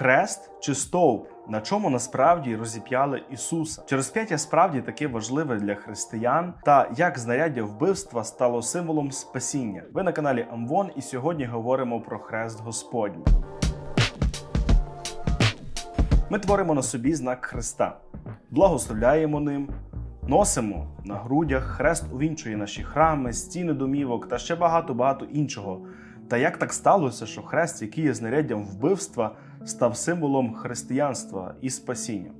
Хрест чи стовп, на чому насправді розіп'яли Ісуса? Чи розп'яття справді таке важливе для християн? Та як знаряддя вбивства стало символом спасіння? Ви на каналі Амвон, і сьогодні говоримо про хрест Господній. Ми творимо на собі знак Христа, благословляємо ним, носимо на грудях, хрест увінчує наші храми, стіни домівок та ще багато багато іншого. Та як так сталося, що хрест, який є знаряддям вбивства, став символом християнства і спасіння?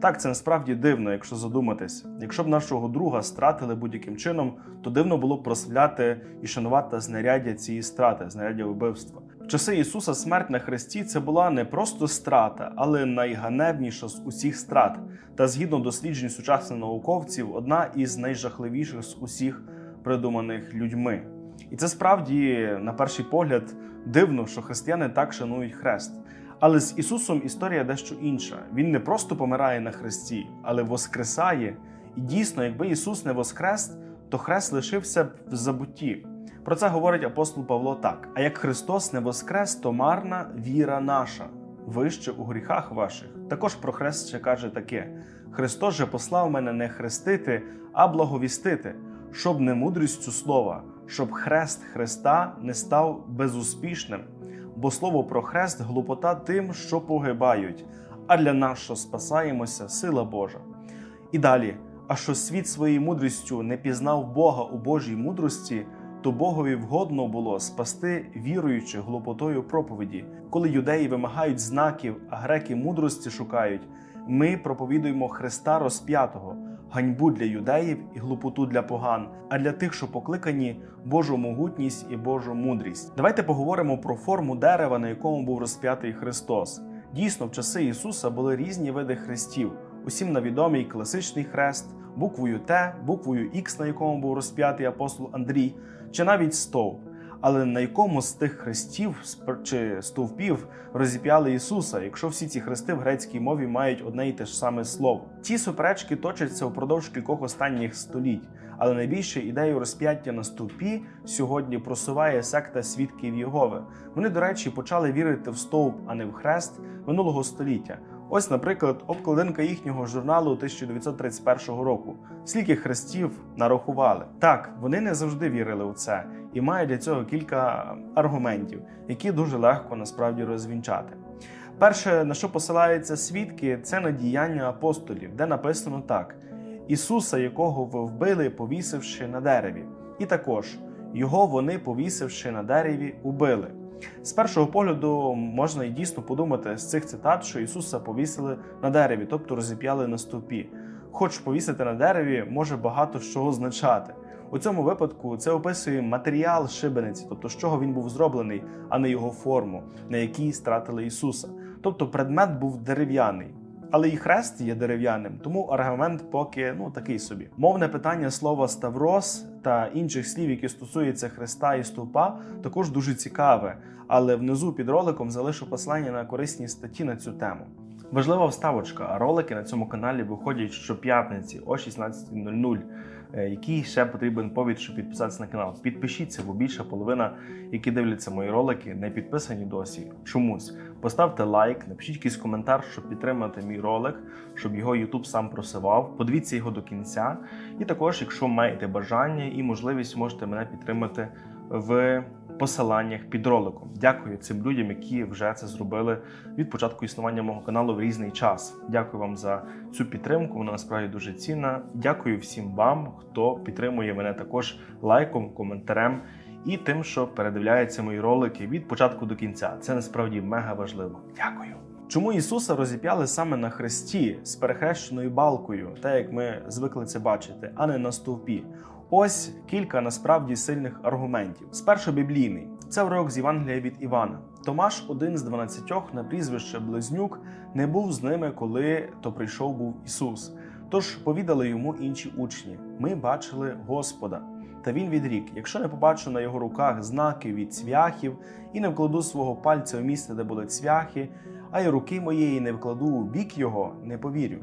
Так, це насправді дивно, якщо задуматись. Якщо б нашого друга стратили будь-яким чином, то дивно було б прославляти і шанувати знаряддя цієї страти, знаряддя вбивства. В часи Ісуса смерть на хресті це була не просто страта, але найганебніша з усіх страт. Та згідно досліджень сучасних науковців, одна із найжахливіших з усіх придуманих людьми. І це справді, на перший погляд, дивно, що християни так шанують хрест. Але з Ісусом історія дещо інша. Він не просто помирає на хресті, але воскресає. І дійсно, якби Ісус не воскрес, то хрест лишився б в забутті. Про це говорить апостол Павло так: а як Христос не воскрес, то марна віра наша, вище у гріхах ваших. Також про хрест ще каже таке: Христос же послав мене не хрестити, а благовістити, щоб не мудрістю слова, щоб хрест Христа не став безуспішним. Бо слово про хрест глупота тим, що погибають, а для нас, що спасаємося, сила Божа. І далі, а що світ своєю мудрістю не пізнав Бога у Божій мудрості, то Богові вгодно було спасти віруючи глупотою проповіді. Коли юдеї вимагають знаків, а греки мудрості шукають, ми проповідуємо Христа розп'ятого, ганьбу для юдеїв і глупоту для поган, а для тих, що покликані Божу могутність і Божу мудрість. Давайте поговоримо про форму дерева, на якому був розп'ятий Христос. Дійсно, в часи Ісуса були різні види хрестів. Усім навідомий класичний хрест, буквою Т, буквою Х, на якому був розп'ятий апостол Андрій, чи навіть стовп. Але на якому з тих хрестів чи стовпів розіп'яли Ісуса, якщо всі ці хрести в грецькій мові мають одне й те ж саме слово? Ці суперечки точаться впродовж кількох останніх століть, але найбільше ідею розп'яття на стовпі сьогодні просуває секта свідків Єгови. Вони, до речі, почали вірити в стовп, а не в хрест минулого століття. Ось, наприклад, обкладинка їхнього журналу 1931 року. Скільки хрестів нарахували. Так, вони не завжди вірили у це і мають для цього кілька аргументів, які дуже легко насправді розвінчати. Перше, на що посилаються свідки, це на діяння апостолів, де написано так: Ісуса, якого ви вбили, повісивши на дереві, і також його вони, повісивши на дереві, убили. З першого погляду можна і дійсно подумати з цих цитат, що Ісуса повісили на дереві, тобто розіп'яли на стовпі. Хоч повісити на дереві може багато що означати. У цьому випадку це описує матеріал шибениці, тобто з чого він був зроблений, а не його форму, на якій стратили Ісуса. Тобто предмет був дерев'яний. Але і хрест є дерев'яним, тому аргумент поки ну такий собі. Мовне питання слова ставрос та інших слів, які стосуються хреста і стовпа, також дуже цікаве. Але внизу під роликом залишу послання на корисні статті на цю тему. Важлива вставочка. Ролики на цьому каналі виходять щоп'ятниці о 16.00. Який ще потрібен повід, щоб підписатися на канал? Підпишіться, бо більша половина, які дивляться мої ролики, не підписані досі. Чомусь поставте лайк, напишіть якийсь коментар, щоб підтримати мій ролик, щоб його YouTube сам просивав. Подивіться його до кінця. І також, якщо маєте бажання і можливість, можете мене підтримати в посиланнях під роликом. Дякую цим людям, які вже це зробили від початку існування мого каналу в різний час. Дякую вам за цю підтримку. Вона насправді дуже цінна. Дякую всім вам, хто підтримує мене також лайком, коментарем і тим, що передивляється мої ролики від початку до кінця. Це насправді мега важливо. Дякую. Чому Ісуса розіп'яли саме на хресті з перехрещеною балкою, так як ми звикли це бачити, а не на стовпі? Ось кілька насправді сильних аргументів. Спершу біблійний це урок з Євангелія від Івана. Томаш, один з дванадцятьох на прізвище Близнюк, не був з ними, коли то прийшов був Ісус. Тож повідали йому інші учні: Ми бачили Господа. Та він відрік: якщо не побачу на його руках знаки від цвяхів і не вкладу свого пальця в місце, де були цвяхи, а й руки моєї не вкладу у бік його, не повірю.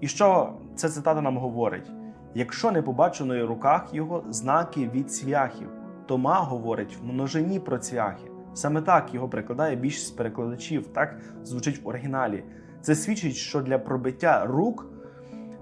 І що ця цитата нам говорить? Якщо не побачу на руках його знаки від цвяхів, Тома говорить в множині про цвяхи, Саме так його перекладає більшість перекладачів, так звучить в оригіналі. Це свідчить, що для пробиття рук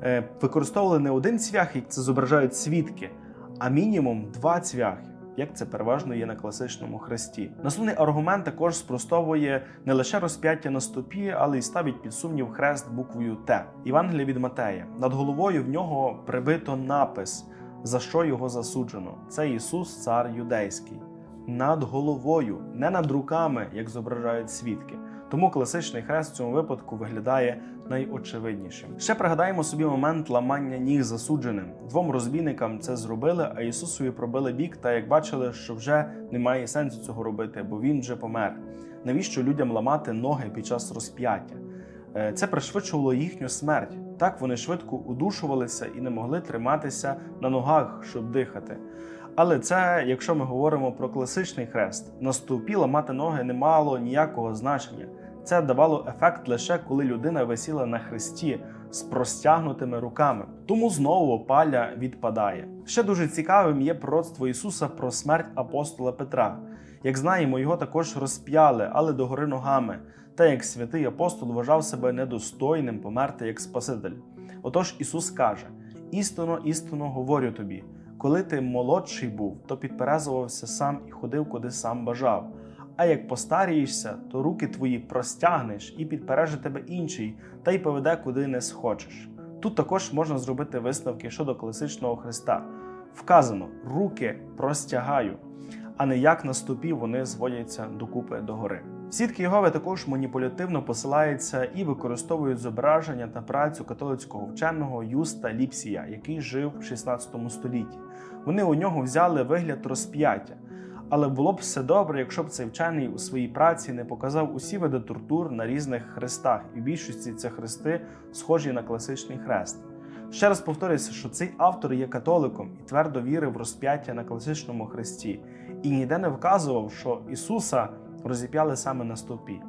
е, використовували не один цвях, як це зображають свідки, а мінімум два цвяхи, як це переважно є на класичному хресті. Наступний аргумент також спростовує не лише розп'яття на стопі, але й ставить під сумнів хрест буквою Т. Євангелія від Матея. Над головою в нього прибито напис, за що його засуджено. Це Ісус, цар юдейський. Над головою, не над руками, як зображають свідки. Тому класичний хрест в цьому випадку виглядає найочевиднішим. Ще пригадаємо собі момент ламання ніг засудженим. Двом розбійникам це зробили, а Ісусові пробили бік, та як бачили, що вже немає сенсу цього робити, бо він вже помер. Навіщо людям ламати ноги під час розп'яття? Е, Це пришвидшувало їхню смерть. Так вони швидко удушувалися і не могли триматися на ногах, щоб дихати. Але це, якщо ми говоримо про класичний хрест, на стовпі ламати ноги не мало ніякого значення. Це давало ефект лише коли людина висіла на хресті з простягнутими руками. Тому знову паля відпадає. Ще дуже цікавим є пророцтво Ісуса про смерть апостола Петра. Як знаємо, його також розп'яли, але догори ногами, та як святий апостол вважав себе недостойним померти як Спаситель. Отож Ісус каже: істинно, істинно говорю тобі. Коли ти молодший був, то підперезувався сам і ходив, куди сам бажав. А як постарієшся, то руки твої простягнеш і підпереже тебе інший, та й поведе, куди не схочеш. Тут також можна зробити висновки щодо класичного Христа. Вказано: руки простягаю, а не як на стопі вони зводяться докупи догори. Свідки Єгови також маніпулятивно посилаються і використовують зображення та працю католицького вченого Юста Ліпсія, який жив в 16 столітті. Вони у нього взяли вигляд розп'яття. Але було б все добре, якщо б цей вчений у своїй праці не показав усі види тортур на різних хрестах, і в більшості це хрести схожі на класичний хрест. Ще раз повторюся, що цей автор є католиком і твердо вірив в розп'яття на класичному хресті, і ніде не вказував, що Ісуса розіп'яли саме на стовпі.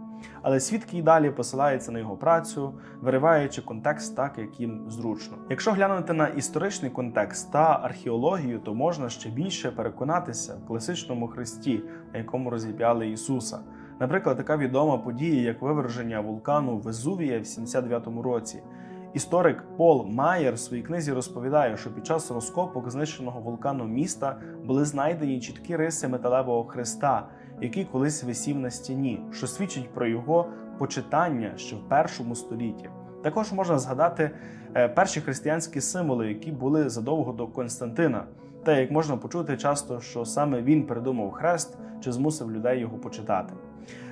Але свідки й далі посилаються на його працю, вириваючи контекст так, як їм зручно. Якщо глянути на історичний контекст та археологію, то можна ще більше переконатися в класичному хресті, на якому розіп'яли Ісуса. Наприклад, така відома подія, як виверження вулкану Везувія в 79-му році. Історик Пол Майер в своїй книзі розповідає, що під час розкопок знищеного вулкану міста були знайдені чіткі риси металевого хреста, який колись висів на стіні, що свідчить про його почитання ще в першому столітті. Також можна згадати е, перші християнські символи, які були задовго до Константина. Та як можна почути часто, що саме він придумав хрест чи змусив людей його почитати.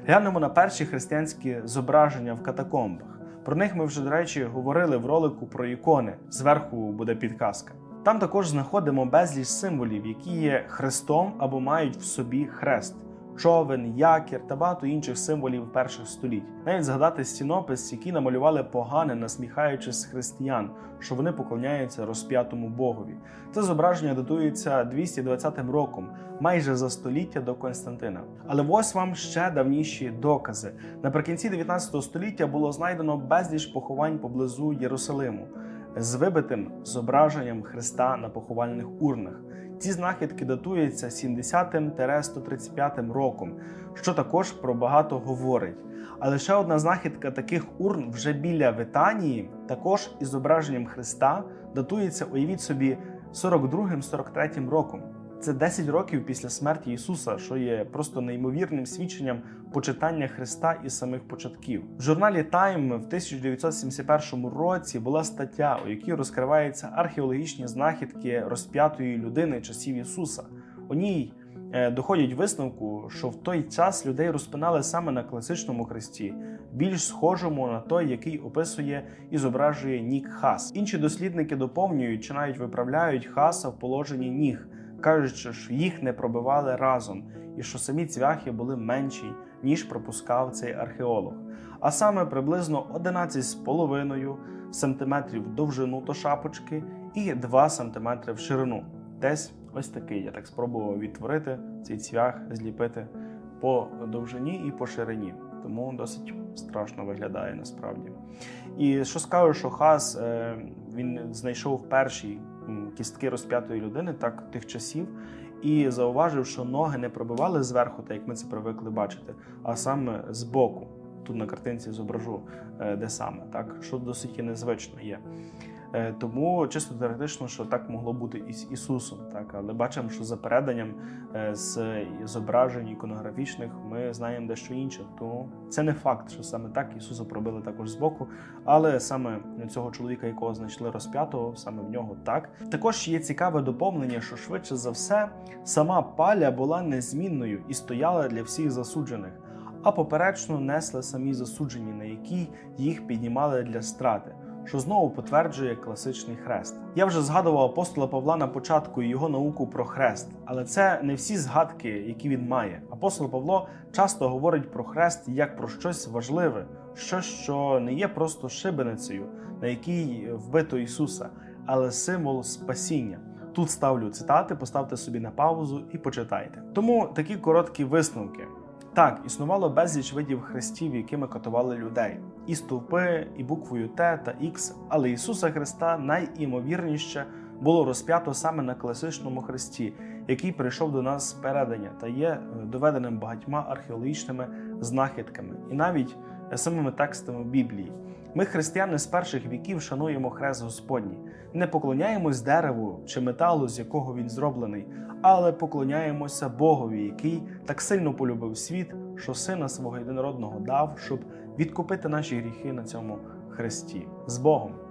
Глянемо на перші християнські зображення в катакомбах. Про них ми вже, до речі, говорили в ролику про ікони. Зверху буде підказка. Там також знаходимо безліч символів, які є хрестом або мають в собі хрест. Човен, якір та багато інших символів перших століть. Навіть згадати стінопис, який намалювали погане, насміхаючись християн, що вони поклоняються розп'ятому Богові. Це зображення датується 220 роком, майже за століття до Константина. Але ось вам ще давніші докази. Наприкінці 19 століття було знайдено безліч поховань поблизу Єрусалиму з вибитим зображенням Христа на поховальних урнах. Ці знахідки датуються 70-135 роком, що також про багато говорить. Але ще одна знахідка таких урн вже біля Витанії, також із зображенням Христа, датується, уявіть собі, 42-43 роком. Це 10 років після смерті Ісуса, що є просто неймовірним свідченням почитання Христа і самих початків. В журналі Time в 1971 році була стаття, у якій розкриваються археологічні знахідки розп'ятої людини часів Ісуса. У ній е, доходять висновку, що в той час людей розпинали саме на класичному хресті, більш схожому на той, який описує і зображує Нік Хас. Інші дослідники доповнюють чи навіть виправляють Хаса в положенні ніг кажучи, що їх не пробивали разом, і що самі цвяхи були менші, ніж пропускав цей археолог. А саме приблизно 11,5 см довжину до шапочки і 2 см в ширину. Десь ось такий. Я так спробував відтворити цей цвях, зліпити по довжині і по ширині. Тому досить страшно виглядає насправді. І що скажу, що Хас він знайшов перший кістки розп'ятої людини, так тих часів, і зауважив, що ноги не пробивали зверху, так як ми це привикли бачити, а саме з боку. Тут на картинці зображу, е, де саме, так що досить і незвично є. Е, Тому чисто теоретично, що так могло бути і з Ісусом, так але бачимо, що за переданням е, з зображень іконографічних ми знаємо дещо інше. Тому це не факт, що саме так Ісуса пробили також збоку, але саме цього чоловіка, якого знайшли розп'ятого, саме в нього так. Також є цікаве доповнення, що швидше за все сама паля була незмінною і стояла для всіх засуджених. А поперечно несли самі засуджені, на які їх піднімали для страти що знову потверджує класичний хрест. Я вже згадував апостола Павла на початку і його науку про хрест, але це не всі згадки, які він має. Апостол Павло часто говорить про хрест як про щось важливе, щось, що не є просто шибеницею, на якій вбито Ісуса, але символ спасіння. Тут ставлю цитати, поставте собі на паузу і почитайте. Тому такі короткі висновки. Так, існувало безліч видів хрестів, якими катували людей, і стовпи, і буквою Т та Х, але Ісуса Христа найімовірніше було розп'ято саме на класичному хресті, який прийшов до нас з передання та є е, доведеним багатьма археологічними знахідками і навіть е, самими текстами Біблії. Ми, християни з перших віків, шануємо хрест Господній, не поклоняємось дереву чи металу, з якого він зроблений, але поклоняємося Богові, який так сильно полюбив світ, що сина свого єдинородного дав, щоб відкупити наші гріхи на цьому хресті з Богом.